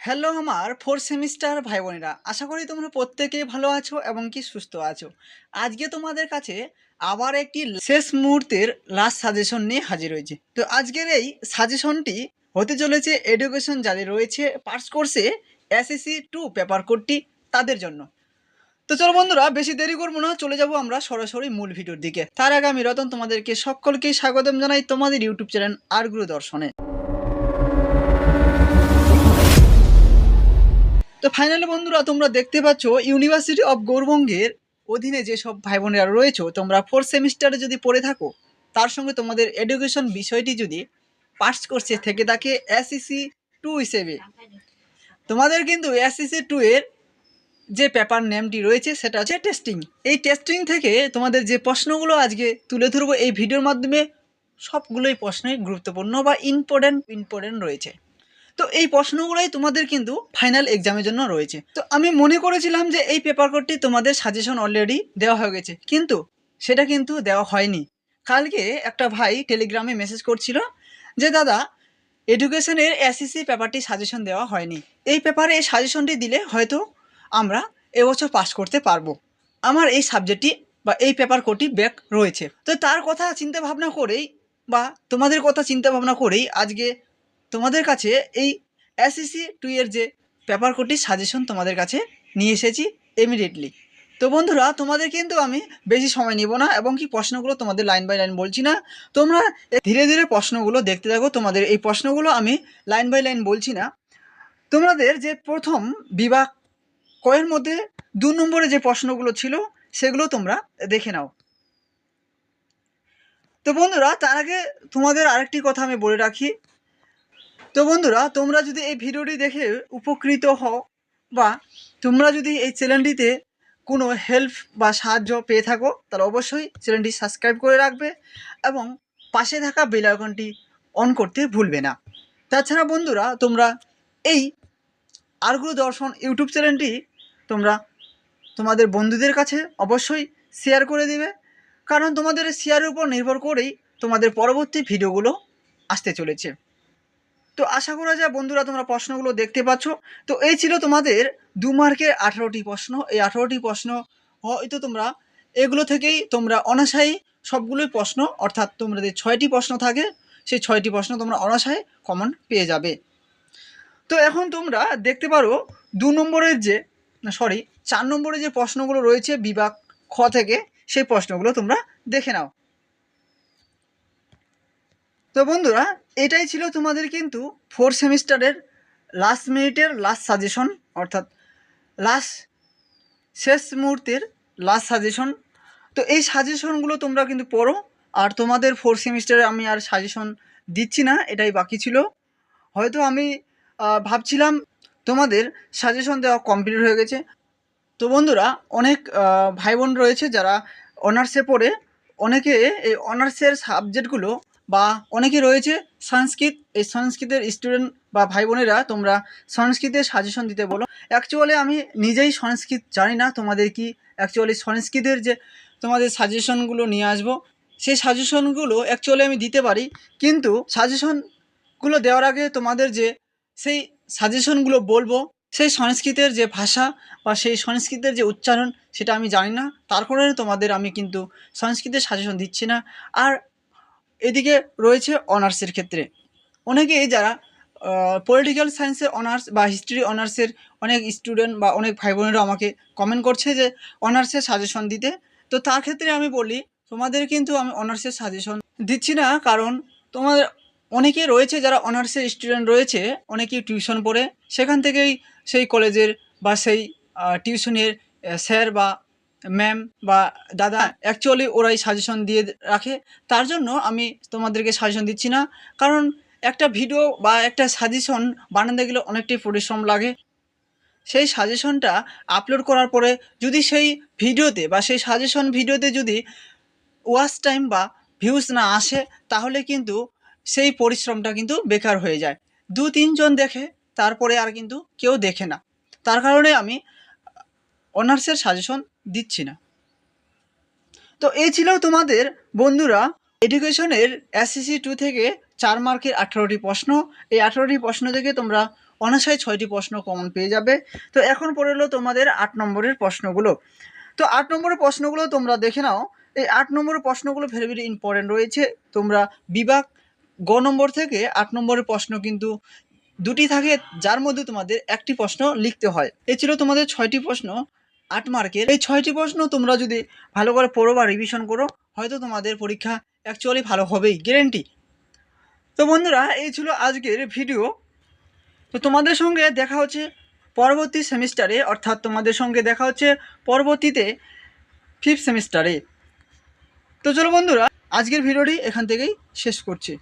Hello আমার four semester ভাই বোনেরা আশা করি তোমরা প্রত্যেকেই ভালো আছো এবং কি সুস্থ আছো। আজকে তোমাদের কাছে আবার একটি শেষ মুহূর্তের লাস্ট সাজেশন নিয়ে হাজির হয়েছে। তো আজকের এই সাজেশনটি হতে চলেছে এডুকেশন যাদের রয়েছে পার্স কোর্সে এসএসসি টু পেপার কোডটি তাদের জন্য। তো চলো বন্ধুরা, বেশি দেরি করব না, চলে যাব আমরা সরাসরি মূল ভিডিওর দিকে। তার আগে আমি রতন তোমাদেরকে সকলকেই স্বাগতম জানাই তোমাদের ইউটিউব চ্যানেল আর গুরু দর্শনে তো ফাইনালি বন্ধুরা, তোমরা দেখতে পাচ্ছ ইউনিভার্সিটি অফ গৌরবঙ্গের অধীনে যেসব ভাই বোনেরা রয়েছে, তোমরা ফোর্থ সেমিস্টারে যদি পড়ে থাকো, তার সঙ্গে তোমাদের এডুকেশন বিষয়টি যদি পাস করছে, থেকে থাকে এসইসি টু হিসেবে। তোমাদের কিন্তু এসইসি টু এর যে পেপার নেমটি রয়েছে, সেটা হচ্ছে টেস্টিং এই টেস্টিং থেকে তোমাদের যে প্রশ্নগুলো আজকে তুলে ধরবো, এই ভিডিওর মাধ্যমে সবগুলোই প্রশ্নই গুরুত্বপূর্ণ বা ইম্পর্টেন্ট ইম্পর্টেন্ট রয়েছে। তো এই প্রশ্নগুলোই তোমাদের কিন্তু ফাইনাল এক্সামের জন্য রয়েছে। তো আমি মনে করেছিলাম যে এই পেপার কোডটি তোমাদের সাজেশন অলরেডি দেওয়া হয়ে গেছে, কিন্তু সেটা কিন্তু দেওয়া হয়নি। কালকে একটা ভাই টেলিগ্রামে মেসেজ করছিল যে, দাদা এডুকেশনের এসএসসি পেপারটি সাজেশন দেওয়া হয়নি। এই পেপারে এই সাজেশনটি দিলে হয়তো আমরা এবছর পাস করতে পারব। আমার এই সাবজেক্টটি বা এই পেপার কোডটি ব্যাক রয়েছে। তো তার কথা চিন্তা ভাবনা করেই বা তোমাদের কথা চিন্তা ভাবনা করেই আজকে তোমাদের কাছে এই এসএসসি টু এর যে পেপার কোডটির সাজেশন তোমাদের কাছে নিয়ে এসেছি ইমিডিয়েটলি তো বন্ধুরা, তোমাদের কিন্তু আমি বেশি সময় নিব না এবং কি প্রশ্নগুলো তোমাদের লাইন বাই লাইন বলছি না। তোমরা ধীরে ধীরে প্রশ্নগুলো দেখতে থাকো, তোমাদের এই প্রশ্নগুলো আমি লাইন বাই লাইন বলছি না। তোমাদের যে প্রথম বিভাগ কয়ের মধ্যে দু নম্বরে যে প্রশ্নগুলো ছিল, সেগুলো তোমরা দেখে নাও। তো বন্ধুরা, তার আগে তোমাদের আরেকটি কথা আমি বলে রাখি। তো বন্ধুরা, তোমরা যদি এই ভিডিওটি দেখে উপকৃত হও বা তোমরা যদি এই চ্যানেলটিতে কোনো হেল্প বা সাহায্য পেয়ে থাকো, তাহলে অবশ্যই চ্যানেলটি সাবস্ক্রাইব করে রাখবে এবং পাশে থাকা বেল আইকনটি অন করতে ভুলবে না। তাছাড়া বন্ধুরা, তোমরা এই আরগুলো দর্শন ইউটিউব চ্যানেলটি তোমরা তোমাদের বন্ধুদের কাছে অবশ্যই শেয়ার করে দিবে, কারণ তোমাদের শেয়ারের উপর নির্ভর করেই তোমাদের পরবর্তী ভিডিওগুলো আসতে চলেছে। তো আশা করা যায় বন্ধুরা তোমরা প্রশ্নগুলো দেখতে পাচ্ছ। তো এই ছিল তোমাদের দু মার্কের আঠারোটি প্রশ্ন। এই আঠারোটি প্রশ্ন হয়তো তোমরা এগুলো থেকেই তোমরা অনাশায়ী সবগুলোই প্রশ্ন, অর্থাৎ তোমাদের ছয়টি প্রশ্ন থাকে, সেই ছয়টি প্রশ্ন তোমরা অনাশায় কমন পেয়ে যাবে। তো এখন তোমরা দেখতে পারো দু নম্বরের যে সরি চার নম্বরের যে প্রশ্নগুলো রয়েছে বিভাগ খ থেকে, সেই প্রশ্নগুলো তোমরা দেখে নাও। তো বন্ধুরা, এটাই ছিল তোমাদের কিন্তু ফোর সেমিস্টারের লাস্ট মিনিটের লাস্ট সাজেশন অর্থাৎ লাস্ট শেষ মুহূর্তের লাস্ট সাজেশন তো এই সাজেশনগুলো তোমরা কিন্তু পড়ো, আর তোমাদের ফোর সেমিস্টারে আমি আর সাজেশন দিচ্ছি না, এটাই বাকি ছিল। হয়তো আমি ভাবছিলাম তোমাদের সাজেশন দেওয়া কমপ্লিট হয়ে গেছে। তো বন্ধুরা, অনেক ভাই বোন রয়েছে যারা অনার্সে পড়ে, অনেকে এই অনার্সের সাবজেক্টগুলো বা অনেকে রয়েছে সংস্কৃত, এই সংস্কৃতের স্টুডেন্ট বা ভাই বোনেরা তোমরা সংস্কৃতের সাজেশন দিতে বলো। অ্যাকচুয়ালি আমি নিজেই সংস্কৃত জানি না, তোমাদের কি অ্যাকচুয়ালি সংস্কৃতের যে তোমাদের সাজেশনগুলো নিয়ে আসব, সেই সাজেশনগুলো অ্যাকচুয়ালি আমি দিতে পারি। কিন্তু সাজেশনগুলো দেওয়ার আগে তোমাদের যে সেই সাজেশনগুলো বলব, সেই সংস্কৃতের যে ভাষা বা সেই সংস্কৃতের যে উচ্চারণ, সেটা আমি জানি না। তার কারণে তোমাদের আমি কিন্তু সংস্কৃতের সাজেশন দিচ্ছি না। আর এদিকে রয়েছে অনার্সের ক্ষেত্রে। অনেকেই যারা পলিটিক্যাল সায়েন্সের অনার্স বা হিস্ট্রি অনার্সের অনেক স্টুডেন্ট বা অনেক ভাই বোনেরা আমাকে কমেন্ট করছে যে অনার্সের সাজেশন দিতে। তো তার ক্ষেত্রে আমি বলি, তোমাদের কিন্তু আমি অনার্সের সাজেশন দিচ্ছি না, কারণ তোমাদের অনেকে রয়েছে যারা অনার্সের স্টুডেন্ট রয়েছে, অনেকেই টিউশন পড়ে। সেখান থেকেই সেই কলেজের বা সেই টিউশনের স্যার বা ম্যাম বা দাদা অ্যাকচুয়ালি ওরাই সাজেশন দিয়ে রাখে। তার জন্য আমি তোমাদেরকে সাজেশন দিচ্ছি না। কারণ একটা ভিডিও বা একটা সাজেশন বানাতে গেলে অনেকটাই পরিশ্রম লাগে। সেই সাজেশনটা আপলোড করার পরে যদি সেই ভিডিওতে বা সেই সাজেশন ভিডিওতে যদি ওয়াচ টাইম বা ভিউজ না আসে, তাহলে কিন্তু সেই পরিশ্রমটা কিন্তু বেকার হয়ে যায়। দু তিনজন দেখে, তারপরে আর কিন্তু কেউ দেখে না। তার কারণে আমি অনার্সের সাজেশন দিচ্ছি না। তো এই ছিল তোমাদের বন্ধুরা এডুকেশনের এসএসসি টু থেকে চার মার্কের আঠারোটি প্রশ্ন। এই আঠারোটি প্রশ্ন থেকে তোমরা অনাশায় ছয়টি প্রশ্ন কমন পেয়ে যাবে। তো এখন পড়ে এলো তোমাদের আট নম্বরের প্রশ্নগুলো। তো আট নম্বরের প্রশ্নগুলো তোমরা দেখে নাও। এই আট নম্বরের প্রশ্নগুলো ভেরি ভেরি ইম্পর্টেন্ট রয়েছে। তোমরা বিভাগ গ নম্বর থেকে আট নম্বরের প্রশ্ন কিন্তু দুটি থাকে, যার মধ্যে তোমাদের একটি প্রশ্ন লিখতে হয়। এ ছিল তোমাদের ছয়টি প্রশ্ন। আট মার্কের। এই ছয়টি প্রশ্ন তোমরা যদি ভালো করে পড়ো বা রিভিশন করো, হয়তো তোমাদের পরীক্ষা অ্যাকচুয়ালি ভালো হবেই গ্যারেন্টি তো বন্ধুরা, এই ছিল আজকের ভিডিও তো তোমাদের সঙ্গে দেখা হচ্ছে পরবর্তী সেমিস্টারে অর্থাৎ তোমাদের সঙ্গে দেখা হচ্ছে পরবর্তীতে ফিফথ সেমিস্টারে তো চলো বন্ধুরা, আজকের ভিডিওটি এখান থেকেই শেষ করছি।